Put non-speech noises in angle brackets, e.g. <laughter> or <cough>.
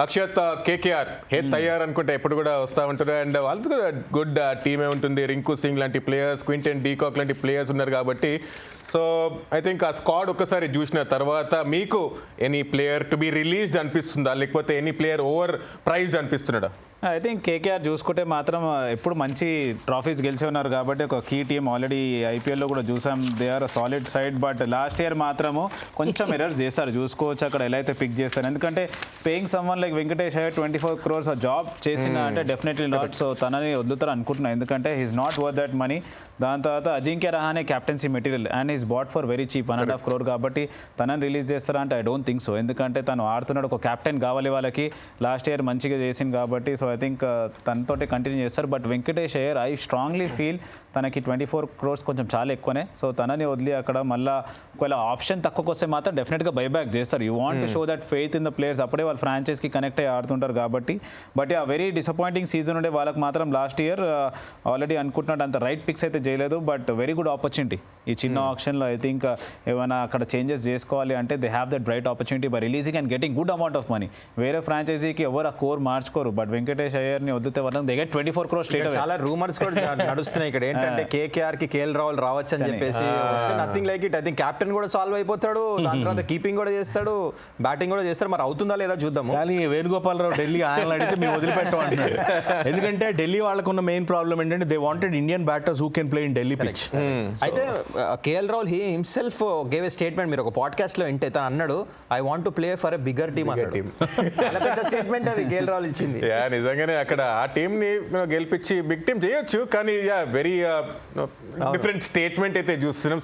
Akshat KKR హే తయారు అనుకుంటే ఎప్పుడు కూడా వస్తూ ఉంటారు. అండ్ వాళ్ళతో గుడ్ టీమే ఉంటుంది. రింకు సింగ్ లాంటి ప్లేయర్స్ క్వింటన్ డీకాక్ లాంటి ప్లేయర్స్ ఉన్నారు కాబట్టి. సో ఐ థింక్ ఆ స్క్వాడ్ ఒక్కసారి చూసిన తర్వాత మీకు any player to be released అనిపిస్తుందా? లేకపోతే ఎనీ ప్లేయర్ ఓవర్ ప్రైజ్డ్ అనిపిస్తున్నాడా? ఐ థింక్ కేకేఆర్ చూసుకుంటే మాత్రం ఎప్పుడు మంచి ట్రాఫీస్ గెలిచి ఉన్నారు కాబట్టి ఒక కీ టీం ఆల్రెడీ ఐపీఎల్లో కూడా చూసాం. They are solid side but last year మాత్రము కొంచెం ఎర్రర్స్ <laughs> చేస్తారు చూసుకోవచ్చు అక్కడ ఎలా అయితే పిక్ చేస్తారు ఎందుకంటే paying someone like Venkatesh twenty four crores job చేసిన అంటే డెఫినెట్లీ నాట్ సో తనని వదులుతారు అనుకుంటున్నాను ఎందుకంటే he's not worth that money దాని తర్వాత Ajinkya Rahane captaincy material and is bought for very cheap one and half crore కాబట్టి తనని రిలీజ్ చేస్తారా అంటే ఐ డోంట్ థింక్ సో ఎందుకంటే తను ఆడుతున్నాడు ఒక క్యాప్టెన్ కావాలి వాళ్ళకి. లాస్ట్ ఇయర్ మంచిగా చేసింది కాబట్టి సో ఐ థింక్ తనతోటి కంటిన్యూ చేస్తారు. But Venkatesh Iyer I strongly feel తనకి ట్వంటీ ఫోర్ క్రోర్స్ కొంచెం చాలా ఎక్కువనే. సో తనని వదిలి అక్కడ మళ్ళీ ఒకవేళ ఆప్షన్ తక్కువకి వస్తే మాత్రం డెఫినెట్గా బైబ్యాక్ చేస్తారు. You want to show that faith in the players అప్పుడే వాళ్ళు ఫ్రాంచైజ్కి కనెక్ట్ అయ్యి ఆడుతుంటారు కాబట్టి. బట్ ఆ వెరీ డిసప్పాయింటింగ్ సీజన్ ఉండే వాళ్ళకి మాత్రం లాస్ట్ ఇయర్ ఆల్రెడీ అనుకుంటున్నట్టు అంత రైట్ పిక్స్ అయితే చేయలేదు. బట్ వెరీ గుడ్ ఆపర్చునిటీ ఈ చిన్న ఆప్షన్లో ఐ థింక్ ఏమైనా అక్కడ చేంజెస్ చేసుకోవాలి అంటే they have that right opportunity by releasing and getting good amount of money వేరే ఫ్రాంచైజీకి ఎవరు ఆ కోర్ మార్చుకోరు బట్ వెంకటేష్ అయ్యర్ని వదిలితే వాళ్ళని దగ్గర ట్వంటీ ఫోర్ క్రోర్ స్టేట్ చాలా రూమర్స్ కూడా నడుస్తున్నాయి ఇక్కడ. ఏంటంటే <laughs> కేకేఆర్కి కేఎల్ రావుల్ రావచ్చు అని చెప్పేసి వస్తే nothing like it I think captain కూడా సాల్వ్ అయిపోతాడు దాని తర్వాత <laughs> కీపింగ్ కూడా చేస్తాడు బ్యాటింగ్ కూడా చేస్తాడు. మరి అవుతుందా లేదా చూద్దాము. కానీ వేణుగోపాలరావు ఢిల్లీ ఆయన అడిగితే మేము వదిలిపెట్టమంటున్నాడు <laughs> ఎందుకంటే ఢిల్లీ వాళ్ళకున్న మెయిన్ ప్రాబ్లం ఏంటంటే they wanted Indian batters who can play in Delhi pitch అయితే KL Rahul he himself gave a statement మీరు ఒక పాడ్కాస్ట్లో వింటే తను అన్నాడు I want to play for a bigger team అన్నాడు. team. చాలా పెద్ద స్టేట్మెంట్ అది కేఎల్ రావుల్ ఇచ్చింది. యా నిజంగానే అక్కడ ఆ టీంని గెలిపించి బిగ్ టీం చేయొచ్చు కానీ యా వెరీ డిఫరెంట్ స్టేట్మెంట్ అయితే చూస్తున్నాం.